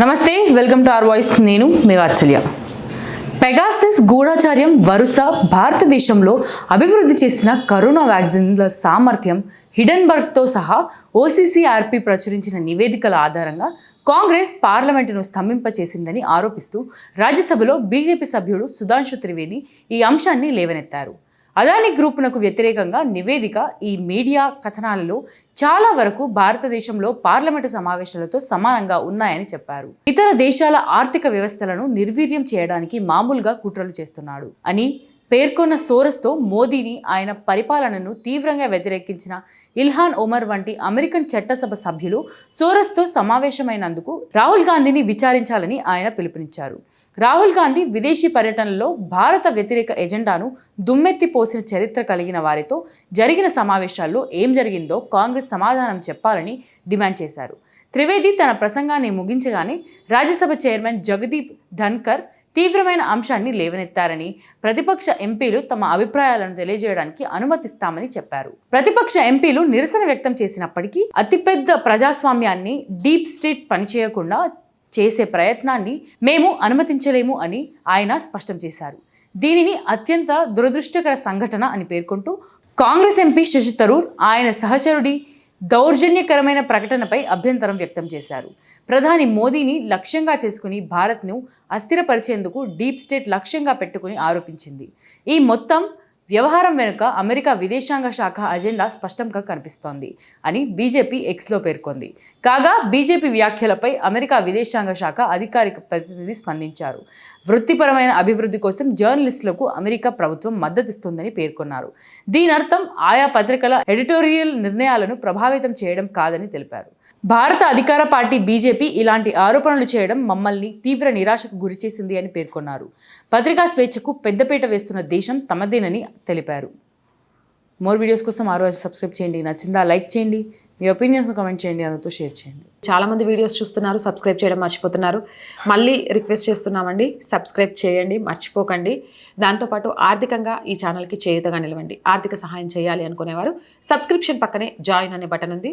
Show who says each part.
Speaker 1: నమస్తే welcome to are voice. నేను మీ వాత్సల్య. Pegasus గూఢాచార్యం వరుస భారతదేశంలో అభివృద్ధి చేసిన కరోనా వ్యాక్సిన్ల సామర్థ్యం హిడెన్బర్గ్తో సహా ఓసీసీఆర్పి ప్రచురించిన నివేదికల ఆధారంగా కాంగ్రెస్ పార్లమెంటును స్తంభింపచేసిందని ఆరోపిస్తూ రాజ్యసభలో బీజేపీ సభ్యుడు సుధాంశు త్రివేది ఈ అంశాన్ని లేవనెత్తారు. అదాని గ్రూపునకు వ్యతిరేకంగా నివేదిక ఈ మీడియా కథనాలలో చాలా వరకు భారతదేశంలో పార్లమెంటు సమావేశాలతో సమానంగా ఉన్నాయని చెప్పారు. ఇతర దేశాల ఆర్థిక వ్యవస్థలను నిర్వీర్యం చేయడానికి మామూలుగా కుట్రలు చేస్తున్నాడు అని పేర్కొన్న సోరస్తో మోదీని ఆయన పరిపాలనను తీవ్రంగా వ్యతిరేకించిన ఇల్హాన్ ఒమర్ వంటి అమెరికన్ చట్టసభ సభ్యులు సోరస్తో సమావేశమైనందుకు రాహుల్ గాంధీని విచారించాలని ఆయన పిలుపునిచ్చారు. రాహుల్ గాంధీ విదేశీ పర్యటనలో భారత వ్యతిరేక ఎజెండాను దుమ్మెత్తి పోసిన చరిత్ర కలిగిన వారితో జరిగిన సమావేశాల్లో ఏం జరిగిందో కాంగ్రెస్ సమాధానం చెప్పాలని డిమాండ్ చేశారు. త్రివేది తన ప్రసంగాన్ని ముగించగానే రాజ్యసభ చైర్మన్ జగదీప్ ధన్కర్ తీవ్రమైన అంశాన్ని లేవనెత్తారని ప్రతిపక్ష ఎంపీలు తమ అభిప్రాయాలను తెలియజేయడానికి అనుమతిస్తామని చెప్పారు. ప్రతిపక్ష ఎంపీలు నిరసన వ్యక్తం చేసినప్పటికీ అతిపెద్ద ప్రజాస్వామ్యాన్ని డీప్ స్టేట్ పనిచేయకుండా చేసే ప్రయత్నాన్ని మేము అనుమతించలేము అని ఆయన స్పష్టం చేశారు. దీనిని అత్యంత దురదృష్టకర సంఘటన అని పేర్కొంటూ కాంగ్రెస్ ఎంపీ శశి తరూర్ ఆయన సహచరుడి దౌర్జన్యకరమైన ప్రకటనపై అభ్యంతరం వ్యక్తం చేశారు. ప్రధాని మోదీని లక్ష్యంగా చేసుకుని భారత్ను అస్థిరపరిచేందుకు డీప్ స్టేట్ లక్ష్యంగా పెట్టుకుని ఆరోపించింది. ఈ మొత్తం వ్యవహారం వెనుక అమెరికా విదేశాంగ శాఖ అజెండా స్పష్టంగా కనిపిస్తోంది అని బీజేపీ ఎక్స్లో పేర్కొంది. కాగా బీజేపీ వ్యాఖ్యలపై అమెరికా విదేశాంగ శాఖ అధికారిక ప్రతినిధి స్పందించారు. వృత్తిపరమైన అభివృద్ధి కోసం జర్నలిస్టులకు అమెరికా ప్రభుత్వం మద్దతిస్తుందని పేర్కొన్నారు. దీని అర్థం ఆయా పత్రికల ఎడిటోరియల్ నిర్ణయాలను ప్రభావితం చేయడం కాదని తెలిపారు. భారత అధికార పార్టీ బీజేపీ ఇలాంటి ఆరోపణలు చేయడం మమ్మల్ని తీవ్ర నిరాశకు గురిచేసింది అని పేర్కొన్నారు. పత్రికా స్వేచ్ఛకు పెద్దపీట వేస్తున్న దేశం తమదేనని తెలిపారు. మోర్ వీడియోస్ కోసం ఆ రోజు సబ్స్క్రైబ్ చేయండి. నచ్చిందా లైక్ చేయండి. మీ ఒపీనియన్స్ కమెంట్ చేయండి. అందరితో షేర్ చేయండి.
Speaker 2: చాలామంది వీడియోస్ చూస్తున్నారు సబ్స్క్రైబ్ చేయడం మర్చిపోతున్నారు. మళ్ళీ రిక్వెస్ట్ చేస్తున్నామండి సబ్స్క్రైబ్ చేయండి మర్చిపోకండి. దాంతోపాటు ఆర్థికంగా ఈ ఛానల్కి చేయుతగా నిలవండి. ఆర్థిక సహాయం చేయాలి అనుకునేవారు. సబ్స్క్రిప్షన్ పక్కనే జాయిన్ అనే బటన్ ఉంది.